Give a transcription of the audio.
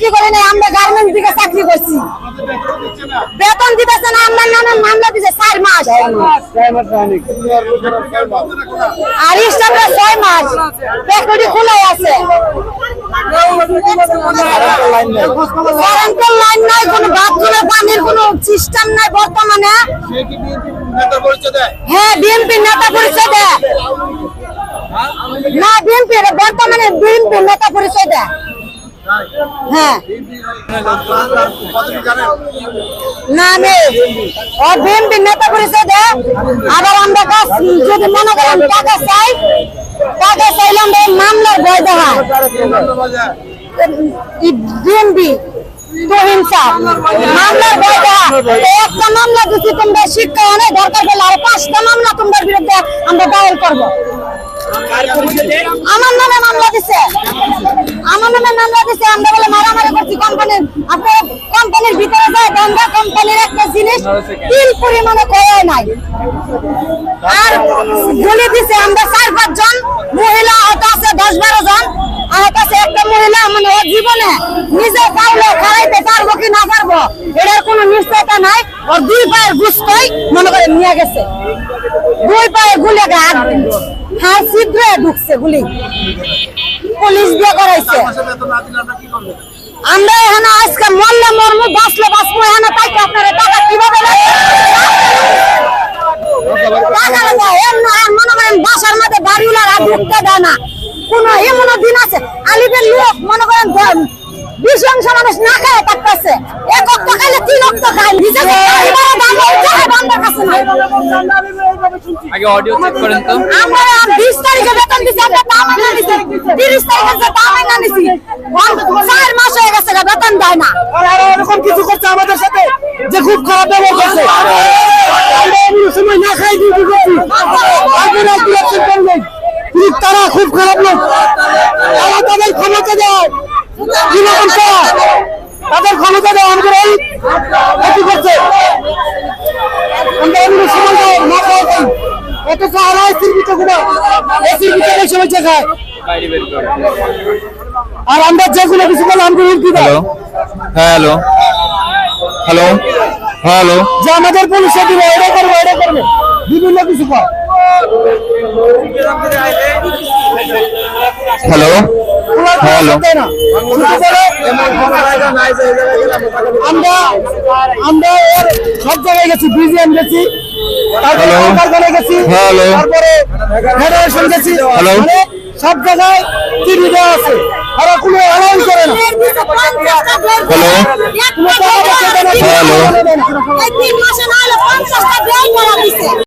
চাকরি করি নাই, আমরা গার্মেন্টস দিকে চাকরি করছি। বেতন দিতেছে না, আমরা নামে মামলা দিছে, চার মাস। আর ছয় মাস ফ্যাক্টরি খোলাই আছে। কারেন্টের লাইন নাই, কোনো বাথরুমে পানির কোনো সিস্টেম নাই বর্তমানে। হ্যাঁ বিএনপি নেতা পরিচয় দেয়। না বিএনপি বর্তমানে বিএনপি নেতা পরিচয় দেয়। হ্যাঁ। শিক্ষা অনেক দরকার বিরুদ্ধে আমরা করব। আমার নামে মামলা দিছে। আমার মামলা দিছে আমরা বলে মারামারি করছি কোম্পানির আপনার কোম্পানির ভিতরে যায় গঙ্গা কোম্পানির একটা জিনিস তিল পরিমাণে করায় নাই। আর গুলি দিছে, আমরা চার, পাঁচ জন মহিলা আহত আছে, দশ, বারো জন আহত আছে। মহিলা মানে ওর জীবনে নিজে পারলে খাড়াইতে পারব কি না পারব, এটার কোনো নিশ্চয়তা নাই। ওর দুই পায়ের গুস্তই মনে করে নিয়ে গেছে। দুই পায়ে গুলে হাত হাত ছিদ্রে ঢুকছে গুলি। পুলিশ দিয়ে করাইছে। আমরা এখানে আজকে মরলে মরমু, বাঁচলে বাঁচবো এখানে তাই আপনারা টাকা কীভাবে মধ্যে না। কোন দিন আছে আলিপের লোক মনে করেন বিশ মানুষ না খায় থাকতেছে। এক অক্ত খাইলে তিন অক্ত খায় আগে অডিও চেক করেন তো। আমরা বিশ তারিখে বেতন দিছি আমরা দাম আনা নিছি। তিরিশ তারিখে যে দাম আনা নিছি। চার মাস হয়ে গেছে গা, বেতন দেয় না। আর এরকম কিছু করছে আমাদের সাথে যে খুব খারাপ ব্যবহার করছে। আমরা সময় না খাই ডিউটি করছি? আপনারা কি করবেন কিন্তু তারা খুব খারাপ লোক। তারা তাদের ক্ষমতা দেয় তাদের ক্ষমতা দেয় আমাদের এই ক্ষতি করছে আমরা এমন সময় দেয় না খাওয়া খাই অত সাহারা এসির ভিতরে কোনো এসির ভিতরে বসে বসে খায়। আর আমরা যেগুলো কিছু বলে আমরা হুমকি দেয়। হ্যালো। হ্যালো। হ্যালো। যে আমাদের পুলিশে দিবে এটা করবে এটা করবে। বিভিন্ন কিছু হ্যালো। আমরা আমরা ওর সব জায়গায় গেছি বিজিএম গেছি তারপরে গেছি? তারপরে ফেডারেশন গেছি? মানে সব জায়গায় চিঠি দেওয়া আছে। ওরা কোনো অ্যালাউন্স করে না। Hello? হ্যালো।